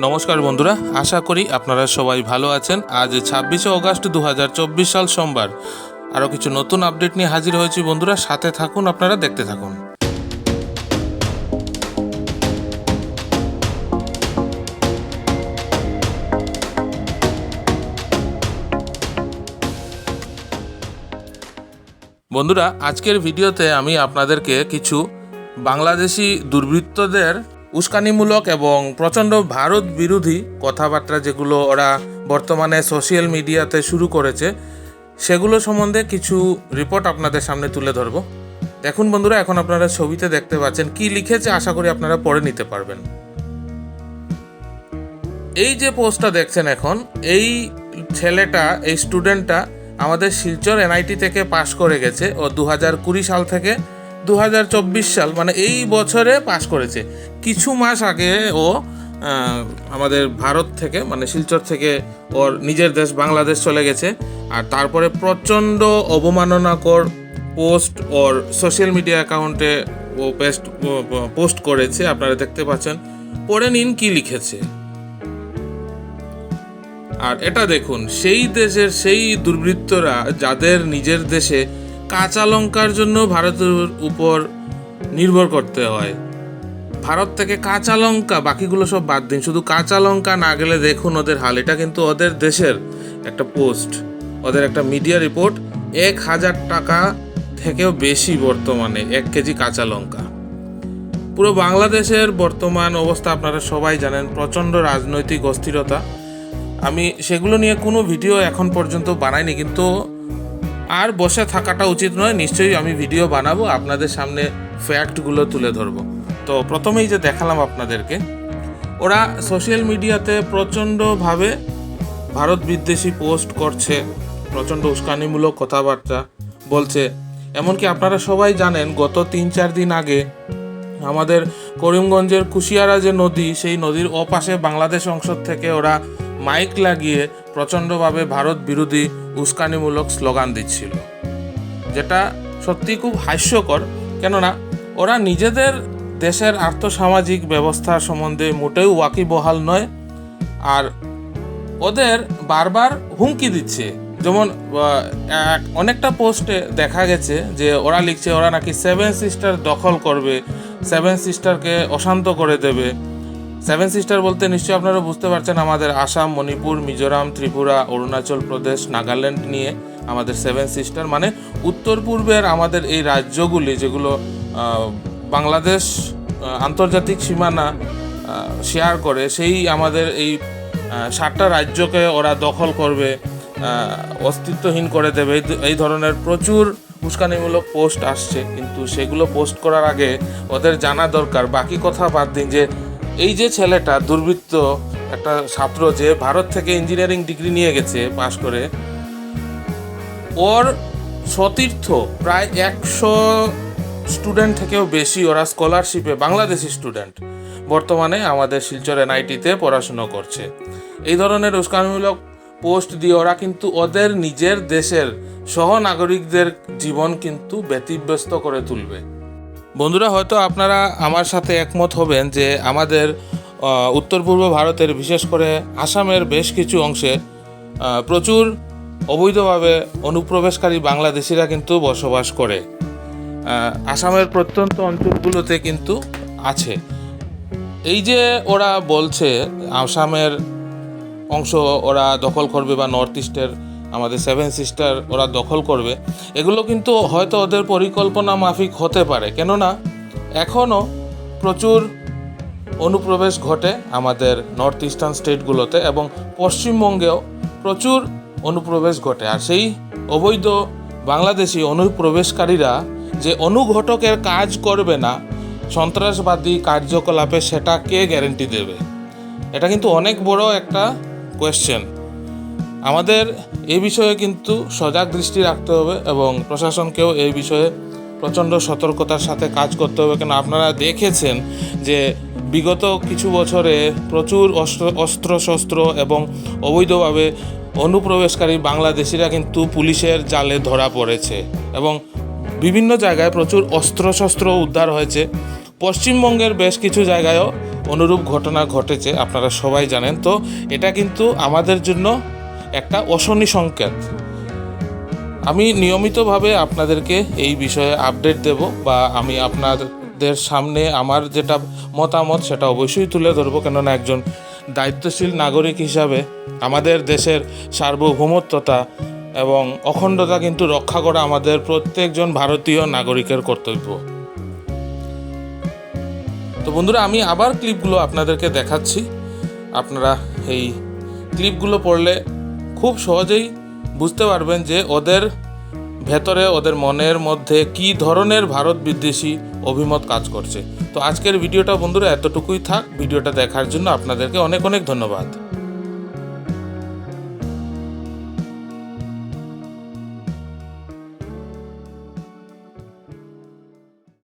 নমস্কার বন্ধুরা, আশা করি আপনারা সবাই ভালো আছেন। আজ ছাব্বিশে অগস্ট দু সাল সোমবার। আরও কিছু নতুন আপডেট নিয়ে হাজির হয়েছি বন্ধুরা, সাথে থাকুন, আপনারা দেখতে থাকুন। বন্ধুরা, আজকের ভিডিওতে আমি আপনাদেরকে কিছু বাংলাদেশি দুর্বৃত্তদের উস্কানিমূলক এবং প্রচণ্ড ভারত বিরোধী কথাবার্তা যেগুলো ওরা বর্তমানে সোশ্যাল মিডিয়াতে শুরু করেছে, সেগুলো সম্বন্ধে কিছু রিপোর্ট আপনাদের সামনে তুলে ধরব। দেখুন বন্ধুরা, এখন আপনারা ছবিতে দেখতে পাচ্ছেন কি লিখেছে, আশা করি আপনারা পড়ে নিতে পারবেন। এই যে পোস্টটা দেখছেন এখন, এই ছেলেটা, এই স্টুডেন্টটা আমাদের শিলচর এনআইটি থেকে পাশ করে গেছে ও দু হাজার কুড়ি সাল থেকে দু হাজার চব্বিশ সাল মানে এই বছরে পাশ করেছে। কিছু মাস আগে ও আমাদের ভারত থেকে মানে শিলচর থেকে ওর নিজের দেশ বাংলাদেশ চলে গেছে, আর তারপরে প্রচণ্ড অবমাননাকর পোস্ট ওর সোশ্যাল মিডিয়া অ্যাকাউন্টে ও পেস্ট পোস্ট করেছে, আপনারা দেখতে পাচ্ছেন। পড়ে নিন কি লিখেছে। আর এটা দেখুন, সেই দেশের সেই দুর্বৃত্তরা, যাদের নিজের দেশে কাঁচা লঙ্কার জন্য ভারতের উপর নির্ভর করতে হয়। ভারত থেকে কাঁচা লঙ্কা, বাকিগুলো সব বাদ দিন। শুধু কাঁচা লঙ্কা না গেলে দেখুন ওদের হাল। এটা কিন্তু ওদের দেশের একটা পোস্ট। ওদের একটা মিডিয়া রিপোর্ট। এক হাজার টাকা থেকেও বেশি বর্তমানে এক কেজি কাঁচা লঙ্কা। পুরো বাংলাদেশের বর্তমান অবস্থা আপনারা সবাই জানেন, প্রচণ্ড রাজনৈতিক অস্থিরতা। আমি সেগুলো নিয়ে কোনো ভিডিও এখন পর্যন্ত বানাইনি, কিন্তু আর বসে থাকাটা উচিত নয়, নিশ্চয়ই আমি ভিডিও বানাবো, আপনাদের সামনে ফ্যাক্টগুলো তুলে ধরবো। তো প্রথমেই যে দেখালাম আপনাদেরকে, ওরা সোশ্যাল মিডিয়াতে প্রচণ্ডভাবে ভারত বিদ্বেষী পোস্ট করছে, প্রচণ্ড উস্কানিমূলক কথাবার্তা বলছে। এমনকি আপনারা সবাই জানেন, গত তিন চার দিন আগে আমাদের করিমগঞ্জের কুশিয়ারা যে নদী, সেই নদীর ওপাশে বাংলাদেশ অংশ থেকে ওরা মাইক লাগিয়ে প্রচণ্ডভাবে ভারত বিরোধী উস্কানিমূলক স্লোগান দিচ্ছিল। যেটা সত্যি খুব হাস্যকর, কেননা ওরা নিজেদের দেশের আর্থসামাজিক ব্যবস্থা সম্বন্ধে মোটেও ওয়াকিবহাল নয়, আর ওদের বারবার হুমকি দিচ্ছে। যেমন অনেকটা পোস্টে দেখা গেছে যে ওরা লিখছে, ওরা নাকি সেভেন সিস্টার দখল করবে সেভেন সিস্টারকে অশান্ত করে দেবে। সেভেন সিস্টার বলতে নিশ্চয়ই আপনারা বুঝতে পারছেন, আমাদের আসাম, মণিপুর, মিজোরাম, ত্রিপুরা, অরুণাচল প্রদেশ, নাগাল্যান্ড নিয়ে আমাদের সেভেন সিস্টার মানে উত্তর পূর্বের আমাদের এই রাজ্যগুলি যেগুলো বাংলাদেশ আন্তর্জাতিক সীমানা শেয়ার করে, সেই আমাদের এই সাতটা রাজ্যকে ওরা দখল করবে অস্তিত্বহীন করে দেবে। এই- ধরনের প্রচুর উস্কানিমূলক পোস্ট আসছে, কিন্তু সেগুলো পোস্ট করার আগে ওদের জানা দরকার। বাকি কথা বাদ দিন যে এই যে ছেলেটা, দুর্বৃত্ত একটা ছাত্র যে ভারত থেকে ইঞ্জিনিয়ারিং ডিগ্রি নিয়ে গেছে পাশ করে, ওর সতীর্থ প্রায় একশো স্টুডেন্ট থেকেও বেশি ওরা স্কলারশিপে বাংলাদেশি স্টুডেন্ট বর্তমানে আমাদের শিলচর এনআইটিতে পড়াশুনো করছে। এই ধরনের উস্কানিমূলক পোস্ট দিয়ে ওরা কিন্তু ওদের নিজের দেশের সহনাগরিকদের জীবন কিন্তু ব্যতিব্যস্ত করে তুলবে। বন্ধুরা, হয়তো আপনারা আমার সাথে একমত হবেন যে আমাদের উত্তর পূর্ব ভারতের বিশেষ করে আসামের বেশ কিছু অংশে প্রচুর অবৈধভাবে অনুপ্রবেশকারী বাংলাদেশিরা কিন্তু বসবাস করে। আসামের প্রত্যন্ত অঞ্চলগুলোতে কিন্তু আছে। এই যে ওরা বলছে, আসামের অংশ ওরা দখল করবে বা নর্থ ইস্টের আমাদের সেভেন সিস্টার ওরা দখল করবে। এগুলো কিন্তু হয়তো ওদের পরিকল্পনা মাফিক হতে পারে। কেননা এখনও প্রচুর অনুপ্রবেশ ঘটে আমাদের নর্থ ইস্টার্ন স্টেটগুলোতে এবং পশ্চিমবঙ্গেও প্রচুর অনুপ্রবেশ ঘটে। আর সেই অবৈধ বাংলাদেশি অনুপ্রবেশকারীরা যে অনুঘটকের কাজ করবে না, সন্ত্রাসবাদী কার্যকলাপে সেটা কে গ্যারেন্টি দেবে? এটা কিন্তু অনেক বড় একটা কোয়েশ্চেন আমাদের এই বিষয়ে কিন্তু সজাগ দৃষ্টি রাখতে হবে এবং প্রশাসনকেও এই বিষয়ে প্রচণ্ড সতর্কতার সাথে কাজ করতে হবে। কেন আপনারা দেখেছেন যে বিগত কিছু বছরে প্রচুর অস্ত্র, অস্ত্রশস্ত্র এবং অবৈধভাবে অনুপ্রবেশকারী বাংলাদেশিরা কিন্তু পুলিশের জালে ধরা পড়েছে এবং বিভিন্ন জায়গায় প্রচুর অস্ত্রশস্ত্র উদ্ধার হয়েছে। পশ্চিমবঙ্গের বেশ কিছু জায়গায়ও অনুরূপ ঘটনা ঘটেছে, আপনারা সবাই জানেন। তো এটা কিন্তু আমাদের জন্য একটা অশনি সংকেত। আমি নিয়মিতভাবে আপনাদেরকে এই বিষয়ে আপডেট দেব বা আমি আপনাদের সামনে আমার যেটা মতামত সেটা অবশ্যই তুলে ধরবো, কেননা একজন দায়িত্বশীল নাগরিক হিসাবে আমাদের দেশের সার্বভৌমত্বতা এবং অখণ্ডতা কিন্তু রক্ষা করা আমাদের প্রত্যেকজন ভারতীয় নাগরিকের কর্তব্য। তো বন্ধুরা, আমি আবার ক্লিপগুলো আপনাদেরকে দেখাচ্ছি। আপনারা এই ক্লিপগুলো পড়লে খুব সহজেই বুঝতে পারবেন যে ওদের ভেতরে, ওদের মনের মধ্যে কি ধরনের ভারত বিদ্বেষী অভিমত কাজ করছে। তো আজকের ভিডিওটা বন্ধুরা এতটুকুই থাক। ভিডিওটা দেখার জন্য আপনাদেরকে অনেক অনেক ধন্যবাদ।